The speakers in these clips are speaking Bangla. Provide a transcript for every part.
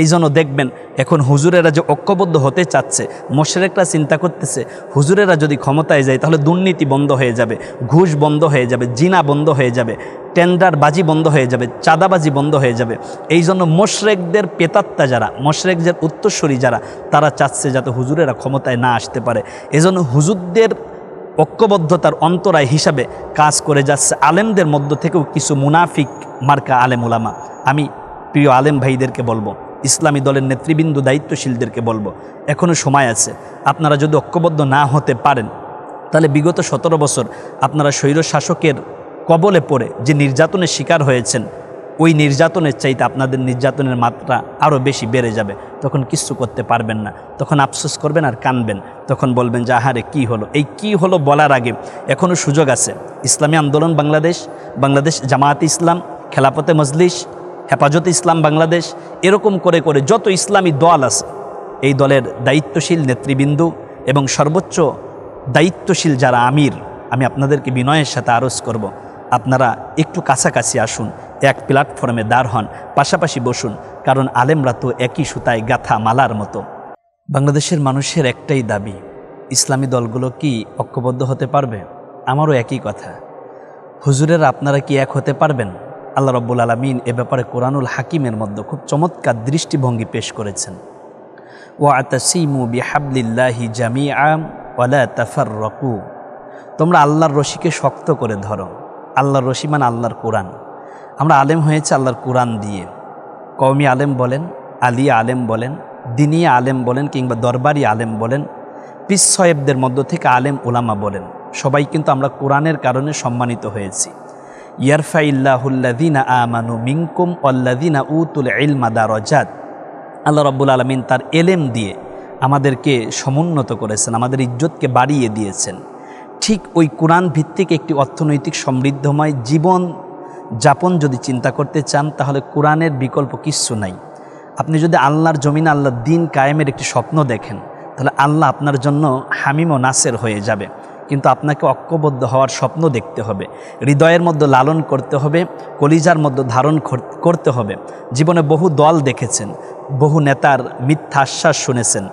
এই জন্য দেখবেন, এখন হুজুরেরা যে ঐক্যবদ্ধ হতে চাচ্ছে, মোশরেকরা চিন্তা করতেছে, হুজুরেরা যদি ক্ষমতায় যায়, তাহলে দুর্নীতি বন্ধ হয়ে যাবে, ঘুষ বন্ধ হয়ে যাবে, জিনা বন্ধ হয়ে যাবে টেন্ডারবাজি বন্ধ হয়ে যাবে, চাঁদাবাজি বন্ধ হয়ে যাবে। এই জন্য মোশরেকদের পেতাত্তা যারা, মোশরেকদের উত্তরস্বরী যারা, তারা চাচ্ছে যাতে হুজুরেরা ক্ষমতায় না আসতে পারে। এজন্য হুজুরদের ঐক্যবদ্ধতার অন্তরায় হিসাবে কাজ করে যাচ্ছে আলেমদের মধ্য থেকেও কিছু মুনাফিক মার্কা আলেম ওলামা আমি প্রিয় আলেম ভাইদেরকে বলব ইসলামী দলের নেতৃবৃন্দ দায়িত্বশীলদেরকে বলব এখনও সময় আছে। আপনারা যদি ঐক্যবদ্ধ না হতে পারেন, তাহলে বিগত সতেরো বছর আপনারা স্বৈর শাসকের কবলে পড়ে যে নির্যাতনের শিকার হয়েছেন, ওই নির্যাতনের চাইতে আপনাদের নির্যাতনের মাত্রা আরও বেশি বেড়ে যাবে। তখন কিচ্ছু করতে পারবেন না। তখন আফসোস করবেন আর কানবেন। তখন বলবেন যে, আহারে, কী হলো? এই কি হলো বলার আগে এখনও সুযোগ আছে। ইসলামী আন্দোলন বাংলাদেশ বাংলাদেশ জামায়াত ইসলাম খেলাপতে মজলিস হেফাজতে ইসলাম বাংলাদেশ, এরকম করে করে যত ইসলামী দল আছে, এই দলের দায়িত্বশীল নেতৃবৃন্দ এবং সর্বোচ্চ দায়িত্বশীল যারা আমির, আমি আপনাদেরকে বিনয়ের সাথে আরজ করব। আপনারা একটু কাছাকাছি আসুন, এক প্ল্যাটফর্মে দাঁড় হন, পাশাপাশি বসুন, কারণ আলেমরা তো একই সুতায় গাথা মালার মতো। বাংলাদেশের মানুষের একটাই দাবি, ইসলামী দলগুলো কি ঐক্যবদ্ধ হতে পারবে? আমারও একই কথা। হুজুরের আপনারা কি এক হতে পারবেন? আল্লাহ রব্বুল আলমিন এ ব্যাপারে কোরআনুল হাকিমের মধ্যে খুব চমৎকার দৃষ্টিভঙ্গি পেশ করেছেন। ও আতাসিমু বিহাবলিল্লাহি জামি আম ওয়ালা রকু তোমরা আল্লাহর রশিকে শক্ত করে ধরো। আল্লাহর রশি মানে আল্লাহর কোরআন। আমরা আলেম হয়েছে আল্লাহর কোরআন দিয়ে। কওমি আলেম বলেন আলিয়া আলেম বলেন দিনিয়া আলেম বলেন কিংবা দরবারি আলেম বলেন পিস সয়েবদের মধ্য থেকে আলেম ওলামা বলেন। সবাই কিন্তু আমরা কোরআনের কারণে সম্মানিত হয়েছি। ইয়ারফা ইল্লাহুল্লাদিনা আমানু মিঙ্কুম অল্লাদিনা উতুল ইলমা দারজাত। আল্লাহ রব্বুল আলমিন তার এলেম দিয়ে আমাদেরকে সমুন্নত করেছেন, আমাদের ইজ্জতকে বাড়িয়ে দিয়েছেন। ঠিক ওই কোরআন ভিত্তিক একটি অর্থনৈতিক সমৃদ্ধময় জীবন যাপন যদি চিন্তা করতে চান, তাহলে কোরআনের বিকল্প কিচ্ছু নাই। আপনি যদি আল্লাহর জমিন আল্লাহ দিন কায়েমের একটি স্বপ্ন দেখেন, তাহলে আল্লাহ আপনার জন্য হামিম ও নাসের হয়ে যাবে। কিন্তু আপনাকে ঐক্যবদ্ধ হওয়ার স্বপ্ন দেখতে হবে। হৃদয়ের মধ্যে লালন করতে হবে, কলিজার মধ্যে ধারণ করতে হবে। জীবনে বহু দল দেখেছেন, বহু নেতার মিথ্যা আশ্বাস শুনেছেন।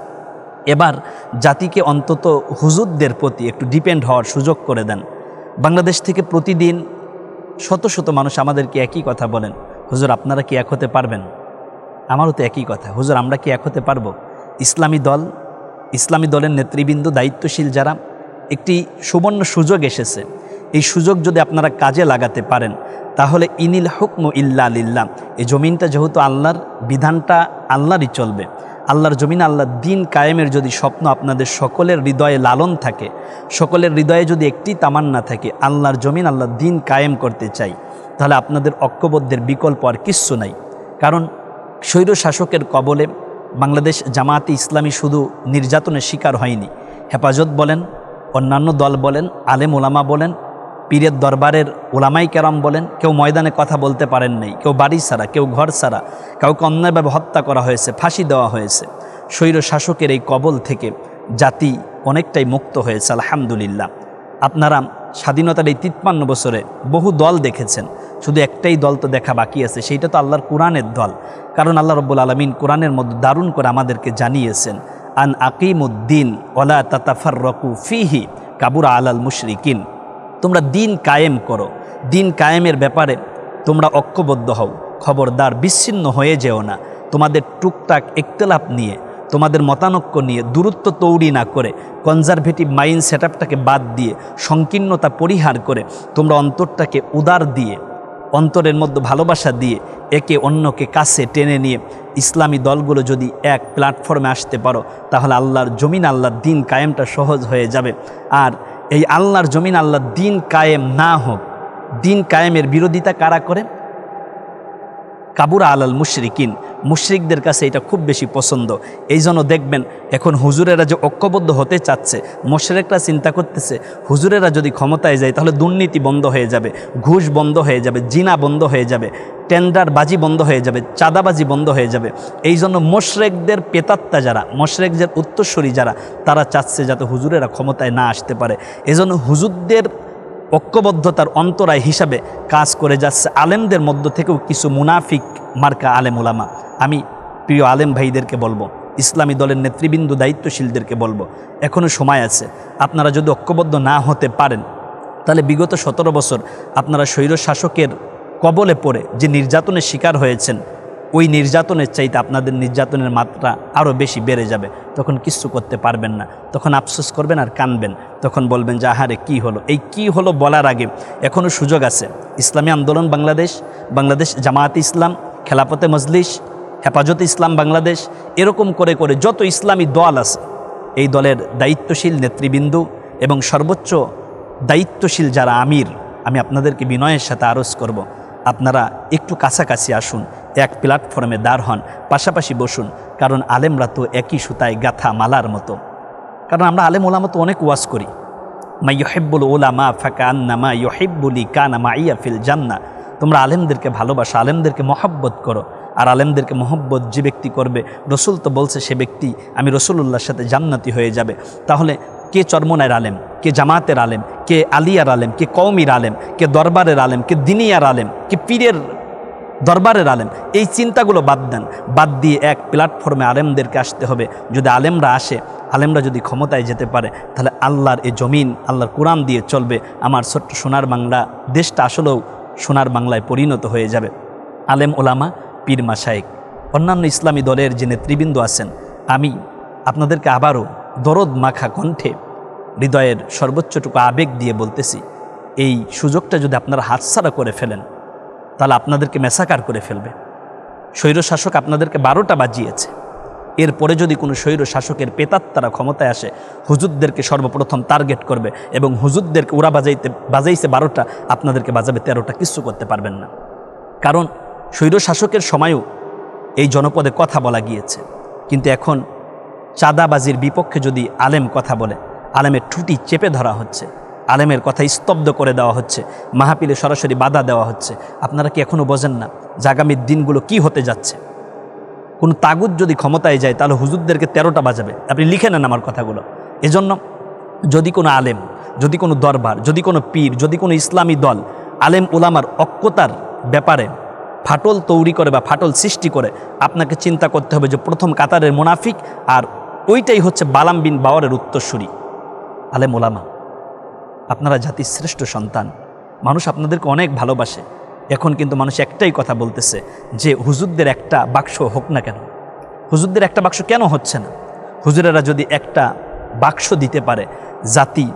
এবার জাতিকে অন্তত হুজুরদের প্রতি একটু ডিপেন্ড হওয়ার সুযোগ করে দেন। বাংলাদেশ থেকে প্রতিদিন শত শত মানুষ আমাদেরকে একই কথা বলেন, হুজুর, আপনারা কি এক হতে পারবেন? আমারও তো একই কথা, হুজুর, আমরা কি এক হতে পারব? ইসলামী দল, ইসলামী দলের নেতৃবৃন্দ, দায়িত্বশীল যারা একটি সুবর্ণ সুযোগ এসেছে। এই সুযোগ যদি আপনারা কাজে লাগাতে পারেন, তাহলে ইনিল হুকম ইল্লা লিল্লাহ। এই জমিনটা যেহেতু আল্লাহর, বিধানটা আল্লাহরই চলবে। আল্লাহর জমিন আল্লাহ দিন কায়েমের যদি স্বপ্ন আপনাদের সকলের হৃদয়ে লালন থাকে, সকলের হৃদয়ে যদি একটি তামান্না থাকে, আল্লাহর জমিন আল্লাহ দিন কায়েম করতে চাই, তাহলে আপনাদের ঐক্যবদ্ধের বিকল্প আর কিচ্ছু নাই। কারণ স্বৈর শাসকের কবলে বাংলাদেশ জামায়াতে ইসলামী শুধু নির্যাতনের শিকার হয়নি। হেফাজত বলেন অন্যান্য দল বলেন, আলেম ওলামা বলেন, পীরের দরবারের ওলামাই কেরাম বলেন, কেউ ময়দানে কথা বলতে পারেন নাই, কেউ বাড়ি ছাড়া, কেউ ঘর ছাড়া, কাউকে অন্যায়ভাবে হত্যা করা হয়েছে, ফাঁসি দেওয়া হয়েছে। স্বৈর শাসকের এই কবল থেকে জাতি অনেকটাই মুক্ত হয়েছে, আলহামদুলিল্লাহ। আপনারা স্বাধীনতার এই তিপ্পান্ন বছরে বহু দল দেখেছেন, শুধু একটাই দল তো দেখা বাকি আছে, সেইটা তো আল্লাহর কোরআনের দল। কারণ আল্লাহ রব্বুল আলমিন কোরআনের মধ্যে দারুণ করে আমাদেরকে জানিয়েছেন আন আকিমুদ্দিন ওলা তাতাফার রকু ফিহি, কাবুরা আলাল মুশরিকিন। তোমরা দিন কায়েম করো। দিন কায়েমের ব্যাপারে তোমরা ঐক্যবদ্ধ হও। খবরদার বিচ্ছিন্ন হয়ে যেও না। তোমাদের টুকটাক একতলাপ নিয়ে, তোমাদের মতানক্য নিয়ে দূরত্ব তৈরি না করে, কনজারভেটিভ মাইন্ড সেট বাদ দিয়ে, সংকীর্ণতা পরিহার করে তোমরা অন্তরটাকে উদার দিয়ে অন্তরের মধ্যে ভালোবাসা দিয়ে একে অন্যকে কাছে টেনে নিয়ে ইসলামী দলগুলো যদি এক প্ল্যাটফর্মে আসতে পারো, তাহলে আল্লাহর জমিন, আল্লাহর দিন কায়েমটা সহজ হয়ে যাবে। আর এই আল্লাহর জমিন, আল্লাহর দিন কায়েম না হোক, দিন কায়েমের বিরোধিতা কারা করে? কাবুরা আলাল মুশরিকিন। মুশরিকদের কাছে এটা খুব বেশি পছন্দ। এই জন্য দেখবেন, এখন হুজুরেরা যে ঐক্যবদ্ধ হতে চাচ্ছে, মোশরেকরা চিন্তা করতেছে, হুজুরেরা যদি ক্ষমতায় যায়, তাহলে দুর্নীতি বন্ধ হয়ে যাবে, ঘুষ বন্ধ হয়ে যাবে, জিনা বন্ধ হয়ে যাবে টেন্ডার বাজি বন্ধ হয়ে যাবে, চাঁদাবাজি বন্ধ হয়ে যাবে। এই জন্য মোশরেকদের পেতাত্তা যারা, মোশরেকদের উত্তরস্বরী যারা, তারা চাচ্ছে যাতে হুজুরেরা ক্ষমতায় না আসতে পারে। এজন্য হুজুরদের ঐক্যবদ্ধতার অন্তরায় হিসাবে কাজ করে যাচ্ছে আলেমদের মধ্য থেকেও কিছু মুনাফিক মার্কা আলেম ওলামা আমি প্রিয় আলেম ভাইদেরকে বলব, ইসলামী দলের নেতৃবৃন্দ দায়িত্বশীলদেরকে বলব এখনও সময় আছে। আপনারা যদি ঐক্যবদ্ধ না হতে পারেন, তাহলে বিগত সতেরো বছর আপনারা স্বৈর শাসকের কবলে পড়ে যে নির্যাতনের শিকার হয়েছেন, ওই নির্যাতনের চাইতে আপনাদের নির্যাতনের মাত্রা আরও বেশি বেড়ে যাবে। তখন কিচ্ছু করতে পারবেন না। তখন আফসোস করবেন আর কানবেন। তখন বলবেন যে, আহারে, কী হলো? এই কি হলো বলার আগে এখনও সুযোগ আছে। ইসলামী আন্দোলন বাংলাদেশ বাংলাদেশ জামায়াত ইসলাম খেলাপতে মজলিস, হেফাজত ইসলাম বাংলাদেশ, এরকম করে করে যত ইসলামী দল আছে, এই দলের দায়িত্বশীল নেতৃবৃন্দ এবং সর্বোচ্চ দায়িত্বশীল যারা আমির, আমি আপনাদেরকে বিনয়ের সাথে আরজ করব। আপনারা একটু কাছাকাছি আসুন, এক প্ল্যাটফর্মে দাঁড় হন, পাশাপাশি বসুন, কারণ আলেমরা তো একই সুতায় গাথা মালার মতো। কারণ আমরা আলেম ওলামা তো অনেক ওয়াজ করি। মা ইহেব্বুল ওলামা ফাঁকা আন্নামা ইহেব্বুলি কানা মা ইয়া ফিল জান্না তোমরা আলেমদেরকে ভালোবাসো, আলেমদেরকে মহব্বত করো। আর আলেমদেরকে মহব্বত যে ব্যক্তি করবে, রসুল তো বলছে সে ব্যক্তি, আমি রসুল্লাহর সাথে জান্নাতি হয়ে যাবে। তাহলে কে চর্মনায়ের আলেম, কে জামাতের আলেম, কে আলিয়ার আলেম, কে কৌমির আলেম, কে দরবারের আলেম, কে দিনিয়ার আলেম, কে পীরের দরবারের আলেম, এই চিন্তাগুলো বাদ দেন। বাদ দিয়ে এক প্ল্যাটফর্মে আলেমদেরকে আসতে হবে। যদি আলেমরা আসে, আলেমরা যদি ক্ষমতায় যেতে পারে, তাহলে আল্লাহর এ জমিন, আল্লাহর কোরআন দিয়ে চলবে। আমার ছোট্ট সোনার বাংলা, দেশটা আসলেও সোনার বাংলায় পরিণত হয়ে যাবে। আলেম ওলামা, পীর মাসায়েক অন্যান্য ইসলামী দলের যে নেতৃবৃন্দ আছেন, আমি আপনাদেরকে আবারও দরদ মাখা কণ্ঠে হৃদয়ের সর্বোচ্চটুকু আবেগ দিয়ে বলতেছি, এই সুযোগটা যদি আপনারা হাতছাড়া করে ফেলেন, তাহলে আপনাদেরকে মেসাকার করে ফেলবে। স্বৈর শাসক আপনাদেরকে বারোটা বাজিয়েছে। এরপরে যদি কোনো স্বৈর শাসকের পেতাত্তারা ক্ষমতায় আসে, হুজুরদেরকে সর্বপ্রথম টার্গেট করবে এবং হুজুরদেরকে ওরা বাজাইতে, বাজাইছে বারোটা, আপনাদেরকে বাজাবে তেরোটা কিচ্ছু করতে পারবেন না। কারণ স্বৈর শাসকের সময়ও এই জনপদে কথা বলা গিয়েছে। কিন্তু এখন চাঁদাবাজির বিপক্ষে যদি আলেম কথা বলে, আলেমের ঠুটি চেপে ধরা হচ্ছে, আলেমের কথা স্তব্ধ করে দেওয়া হচ্ছে মাহাপিলে সরাসরি বাধা দেওয়া হচ্ছে, আপনারা কি এখনও বোঝেন না যে আগামীর দিনগুলো কি হতে যাচ্ছে? কোনো তাগুদ যদি ক্ষমতায় যায়, তাহলে হুজুরদেরকে তেরোটা বাজাবে। আপনি লিখে নেন আমার কথাগুলো। এজন্য যদি কোনো আলেম, যদি কোনো দরবার, যদি কোনো পীর, যদি কোনো ইসলামী দল, আলেম ওলামার অজ্ঞতার ব্যাপারে ফাটল তৈরি করে বা ফাটল সৃষ্টি করে, আপনাকে চিন্তা করতে হবে যে প্রথম কাতারের মুনাফিক আর ওইটাই হচ্ছে বালাম বিন বাওয়ারের উত্তরসূরি। আলেম ওলামা আপনারা জাতির শ্রেষ্ঠ সন্তান। মানুষ আপনাদেরকে অনেক ভালোবাসে। এখন কিন্তু মানুষ একটাই কথা বলতেছে যে হুজুরদের একটা বাক্স হোক না কেন। হুজুরদের একটা বাক্স কেন হচ্ছে না? হুজুরেরা যদি একটা বাক্স দিতে পারে, জাতি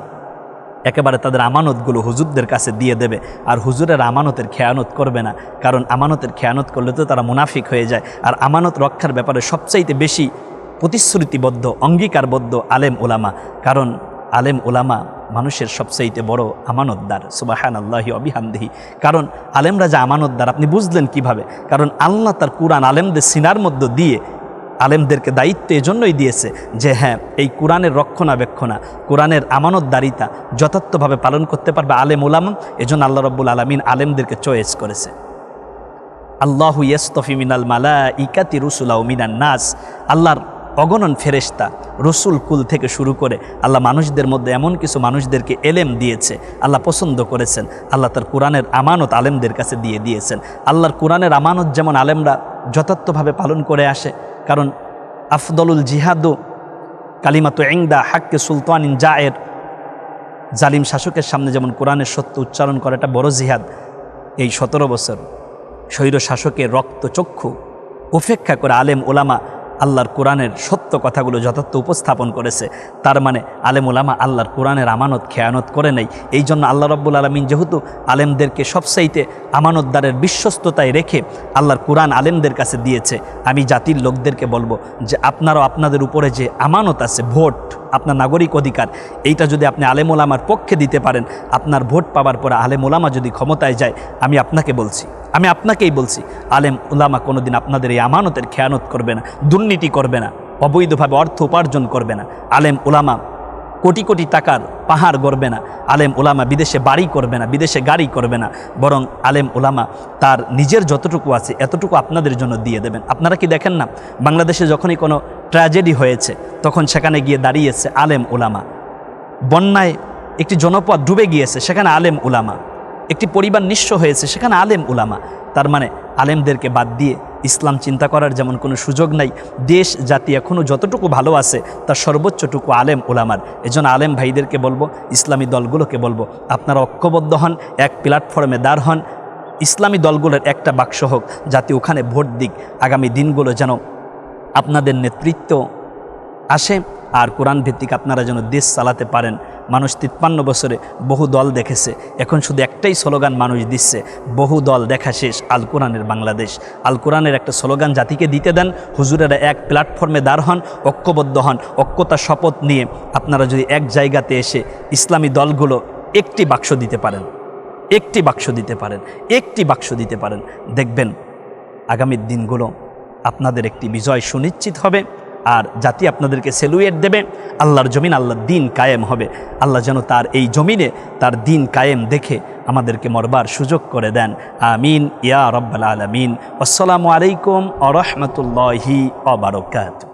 একেবারে তাদের আমানতগুলো হুজুরদের কাছে দিয়ে দেবে আর হুজুরের আমানতের খেয়ানত করবে না। কারণ আমানতের খেয়ানত করলে তো তারা মুনাফিক হয়ে যায়। আর আমানত রক্ষার ব্যাপারে সবচাইতে বেশি প্রতিশ্রুতিবদ্ধ, অঙ্গীকারবদ্ধ আলেম ওলামা। কারণ আলেম ওলামা মানুষের সবচাইতে বড় আমানতদার সুবাহান আল্লাহি অবিহামদিহি কারণ আলেমরা যে আমানতদার, আপনি বুঝলেন কীভাবে? কারণ আল্লাহ তার কুরআন আলেমদের সিনার মধ্য দিয়ে আলেমদেরকে দায়িত্ব এজন্যই দিয়েছে যে হ্যাঁ এই কোরআনের রক্ষণাবেক্ষণা, কোরআনের আমানতদারিতা যথার্থভাবে পালন করতে পারবে আলেম ওলাম এজন্য আল্লাহ রব্বুল আলমিন আলেমদেরকে চয়েস করেছে। আল্লাহু ইয়স্তফি মিনাল মালা ইকাতি রুসুলাউ মিনান নাস। আল্লাহর অগণন ফেরেস্তা রসুল কুল থেকে শুরু করে আল্লাহ মানুষদের মধ্যে এমন কিছু মানুষদেরকে এলেম দিয়েছে, আল্লাহ পছন্দ করেছেন, আল্লাহ তার কোরআনের আমানত আলেমদের কাছে দিয়ে দিয়েছেন। আল্লাহর কোরআনের আমানত যেমন আলেমরা যথার্থভাবে পালন করে আসে, কারণ আফদলুল জিহাদু কালিমাতো এংদা হাক্কে সুলতানিন জায়ের জালিম শাসকের সামনে যেমন কোরআনের সত্য উচ্চারণ করে, এটা বড় জিহাদ। এই সতেরো বছর স্বৈর শাসকের রক্ত চক্ষু উপেক্ষা করে আলেম ওলামা আল্লাহর কোরআনের সত্য কথাগুলো যথার্থ উপস্থাপন করেছে। তার মানে আলেম ওলামা আল্লাহর কোরআনের আমানত, খেয়ানত করে নেই। এই জন্য আল্লাহ রব্বুল আলমিন যেহেতু আলেমদেরকে সবসাইতে আমানতদারের বিশ্বস্ততায় রেখে আল্লাহর কোরআন আলেমদের কাছে দিয়েছে, আমি জাতির লোকদেরকে বলব যে আপনারাও আপনাদের উপরে যে আমানত আছে, ভোট আপনার নাগরিক অধিকার। এইটা যদি আপনি আলেম ওলামার পক্ষে দিতে পারেন, আপনার ভোট পাওয়ার পরে আলেম ওলামা যদি ক্ষমতায় যায়, আমি আপনাকে বলছি, আমি আপনাকেই বলছি আলেম উলামা কোনোদিন আপনাদের এই আমানতের খেয়ানত করবে না, দুর্নীতি করবে না, অবৈধভাবে অর্থ উপার্জন করবে না আলেম উলামা কোটি কোটি টাকার পাহাড় গড়বে না আলেম ওলামা বিদেশে বাড়ি করবে না, বিদেশে গাড়ি করবে না, বরং আলেম ওলামা তার নিজের যতটুকু আছে, এতটুকু আপনাদের জন্য দিয়ে দেবেন। আপনারা কি দেখেন না, বাংলাদেশে যখনই কোনো ট্র্যাজেডি হয়েছে। তখন সেখানে গিয়ে দাঁড়িয়েছে আলেম ওলামা বন্যায় একটি জনপদ ডুবে গিয়েছে, সেখানে আলেম উলামা। একটি পরিবার নিঃস্ব হয়েছে, সেখানে আলেম উলামা। তার মানে আলেমদেরকে বাদ দিয়ে ইসলাম চিন্তা করার যেমন কোনো সুযোগ নাই, দেশ, জাতি এখনও যতটুকু ভালো আছে, তার সর্বোচ্চটুকু আলেম ওলামার এজন্য আলেম ভাইদেরকে বলব, ইসলামী দলগুলোকে বলব, আপনারা ঐক্যবদ্ধ হন, এক প্ল্যাটফর্মে দাঁড় হন। ইসলামী দলগুলোর একটা বাক্স হোক, যাতে ওখানে ভোট দিক। আগামী দিনগুলো যেন আপনাদের নেতৃত্ব আসে। আর কোরআন ভিত্তিক আপনারা যেন দেশ চালাতে পারেন। মানুষ তিপ্পান্ন বছরে বহু দল দেখেছে। এখন শুধু একটাই স্লোগান মানুষ দিচ্ছে, বহু দল দেখা শেষ, আল কোরআনের বাংলাদেশ। আল কোরআনের একটা স্লোগান জাতিকে দিতে দেন, হুজুরেরা এক প্ল্যাটফর্মে দাঁড় হন, ঐক্যবদ্ধ হন, ঐক্যতা শপথ নিয়ে আপনারা যদি এক জায়গাতে এসে ইসলামী দলগুলো একটি বাক্স দিতে পারেন, একটি বাক্স দিতে পারেন, একটি বাক্স দিতে পারেন, দেখবেন আগামীর দিনগুলো আপনাদের একটি বিজয় সুনিশ্চিত হবে আর জাতি আপনাদেরকে সেলুয়েট দেবে। আল্লাহর জমিন, আল্লাহর দিন কায়েম হবে। আল্লাহ যেন তার এই জমিনে তার দিন কায়েম দেখে আমাদেরকে মরবার সুযোগ করে দেন। আমিন। ইয়া রব্বাল আলমিন। আসসালামু আলাইকুম আ রহমতুল্লাহি অবরকাত